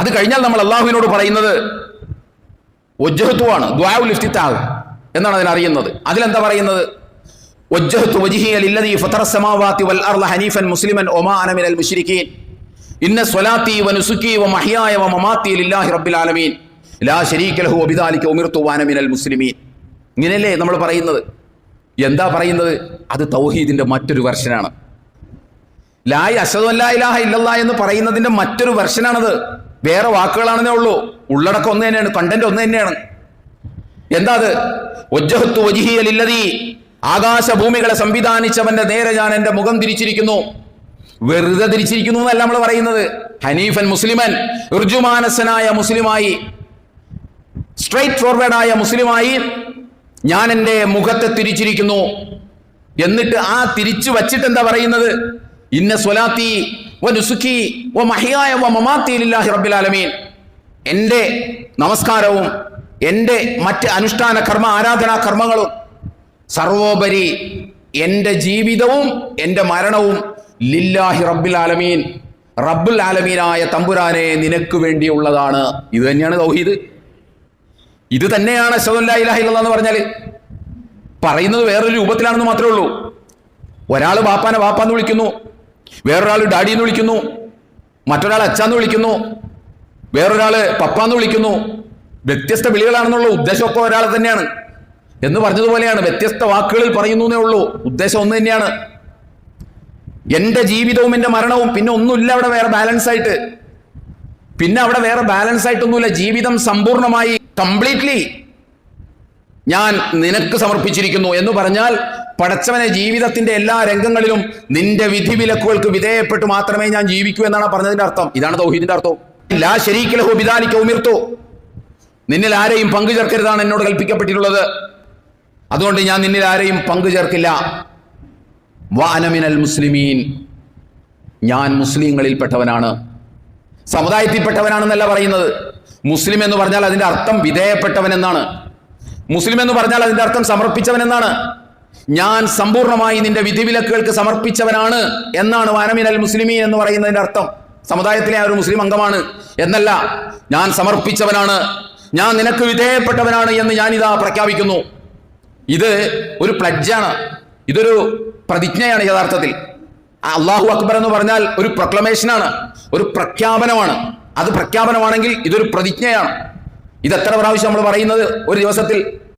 അത് കഴിഞ്ഞാൽ നമ്മൾ അള്ളാഹുവിനോട് പറയുന്നത് ഒജ്ജഹത്വമാണ് ദ്വാവുൽ ഇഫ്തിത്താഹ് എന്നാണ് അതിനറിയുന്നത് അതിലെന്താ പറയുന്നത്? ഒജ്ജഹത്ത് വജിഹിയ ലില്ലദീ ഫതറ സമാവാതി വൽ അർല ഹനീഫൻ മുസ്ലിമൻ ഒമാ അന മിനൽ മുശ്രിക്കീൻ ഇന്ന സ്വലാത്തി വ നുസുക്കി വ മഹിയായ വ മമാത്തി ലില്ലാഹി റബ്ബിൽ ആലമീൻ ലാ ശരീക ലഹു വബിദാലിക ഉമിർത്തു വാന മിനൽ മുസ്ലിമീൻ. ഇങ്ങനെയല്ലേ നമ്മൾ പറയുന്നത്? എന്താ പറയുന്നത്? അത് തൗഹീദിന്റെ മറ്റൊരു വെർഷനാണ്. ലായ് അഷദു ഇലാഹ ഇല്ലല്ലാ എന്ന് പറയുന്നതിന്റെ മറ്റൊരു വെർഷനാണത്. വേറെ വാക്കുകളാണെന്നേ ഉള്ളൂ. ഉള്ളടക്കം ഒന്ന് തന്നെയാണ് കണ്ടന്റ് ഒന്ന് തന്നെയാണ്. എന്താ അത്? ഒജ്ജഹത്തു ആകാശ ആകാശഭൂമികളെ സംവിധാനിച്ചവന്റെ നേരെ ഞാൻ എന്റെ മുഖം തിരിച്ചിരിക്കുന്നു. വെറുതെ തിരിച്ചിരിക്കുന്നു എന്നല്ല നമ്മൾ പറയുന്നത്. ഹനീഫൻ മുസ്ലിമൻ ഋജുമാനസനായ മുസ്ലിമായി സ്ട്രൈറ്റ് ഫോർവേഡായ മുസ്ലിമായി ഞാൻ എന്റെ മുഖത്തെ തിരിച്ചിരിക്കുന്നു. എന്നിട്ട് ആ തിരിച്ചു വച്ചിട്ട് എന്താ പറയുന്നത്? ഇന്ന സ്വലാത്തി വ നുസുഖി വ മഹിയായ വ മമാത്തി ലില്ലാഹി റബ്ബിൽ ആലമീൻ. എന്റെ നമസ്കാരവും എന്റെ മറ്റ് അനുഷ്ഠാന കർമ്മ ആരാധനാ കർമ്മങ്ങളും സർവോപരി എന്റെ ജീവിതവും എന്റെ മരണവും ലില്ലാഹി റബ്ബിൽ ആലമീൻ. റബ്ബുൽ ആലമീനായ തമ്പുരാനെ നിനക്ക് വേണ്ടിയുള്ളതാണ്. ഇത് തന്നെയാണ് തൗഹീദ്. ഇത് തന്നെയാണ് അഷദുല്ലാ ഇലാഹ എന്ന് പറഞ്ഞാൽ പറയുന്നത് വേറൊരു രൂപത്തിലാണെന്ന് മാത്രമേ ഉള്ളൂ. ഒരാൾ ബാപ്പാനെ ബാപ്പാന്ന് വിളിക്കുന്നു. വേറൊരാൾ ഡാഡി എന്ന് വിളിക്കുന്നു. മറ്റൊരാൾ അച്ഛാന്ന് വിളിക്കുന്നു. വേറൊരാൾ പപ്പാന്ന് വിളിക്കുന്നു. വ്യത്യസ്ത വിളികളാണെന്നുള്ള ഉദ്ദേശമൊക്കെ ഒരാൾ തന്നെയാണ്. എന്ന് പറഞ്ഞതുപോലെയാണ് വ്യത്യസ്ത വാക്കുകളിൽ പറയുന്നു എന്നേ ഉള്ളൂ. ഉദ്ദേശം ഒന്ന് തന്നെയാണ്. എന്റെ ജീവിതവും എന്റെ മരണവും പിന്നെ ഒന്നുമില്ല അവിടെ വേറെ ബാലൻസ് ആയിട്ട്. പിന്നെ അവിടെ വേറെ ബാലൻസ് ആയിട്ടൊന്നുമില്ല. ജീവിതം സമ്പൂർണമായി കംപ്ലീറ്റ്ലി ഞാൻ നിനക്ക് സമർപ്പിച്ചിരിക്കുന്നു എന്ന് പറഞ്ഞാൽ പടച്ചവനെ ജീവിതത്തിന്റെ എല്ലാ രംഗങ്ങളിലും നിന്റെ വിധി വിലക്കുകൾക്ക് വിധേയപ്പെട്ട് മാത്രമേ ഞാൻ ജീവിക്കൂ എന്നാണ് പറഞ്ഞതിന്റെ അർത്ഥം. ഇതാണ് തൗഹീദിന്റെ അർത്ഥം. ലാ ശരീക്കലഹു ബിദാലിക ഉമിർത്തു നിന്നിൽ ആരെയും പങ്കു ചേർക്കരുതാണ് എന്നോട് കൽപ്പിക്കപ്പെട്ടിട്ടുള്ളത്. അതുകൊണ്ട് ഞാൻ നിന്നിൽ ആരെയും പങ്കു ചേർക്കില്ല. വാനമിനൽ മുസ്ലിമീൻ. ഞാൻ മുസ്ലിങ്ങളിൽപ്പെട്ടവനാണ്. സമുദായത്തിൽപ്പെട്ടവനാണെന്നല്ല പറയുന്നത്. മുസ്ലിം എന്ന് പറഞ്ഞാൽ അതിന്റെ അർത്ഥം വിധേയപ്പെട്ടവൻ എന്നാണ്. മുസ്ലിം എന്ന് പറഞ്ഞാൽ അതിന്റെ അർത്ഥം സമർപ്പിച്ചവൻ എന്നാണ്. ഞാൻ സമ്പൂർണമായി നിന്റെ വിധിവിലക്കുകൾക്ക് സമർപ്പിച്ചവനാണ് എന്നാണ് വാനമിനൽ മുസ്ലിമീൻ എന്ന് പറയുന്നതിന്റെ അർത്ഥം. സമുദായത്തിലെ ആ ഒരു മുസ്ലിം അംഗമാണ്. എന്നല്ല ഞാൻ സമർപ്പിച്ചവനാണ്. ഞാൻ നിനക്ക് വിധേയപ്പെട്ടവനാണ് എന്ന് ഞാൻ ഞാനിതാ പ്രഖ്യാപിക്കുന്നു. ഇത് ഒരു പ്ലഡ്ജാണ് ഇതൊരു പ്രതിജ്ഞയാണ് യഥാർത്ഥത്തിൽ. അള്ളാഹു അക്ബർ എന്ന് പറഞ്ഞാൽ ഒരു പ്രൊക്ലമേഷനാണ് ഒരു പ്രഖ്യാപനമാണ്. അത് പ്രഖ്യാപനമാണെങ്കിൽ ഇതൊരു പ്രതിജ്ഞയാണ്. ഇത് എത്ര പ്രാവശ്യം നമ്മൾ പറയുന്നത്? ഒരു ദിവസത്തിൽ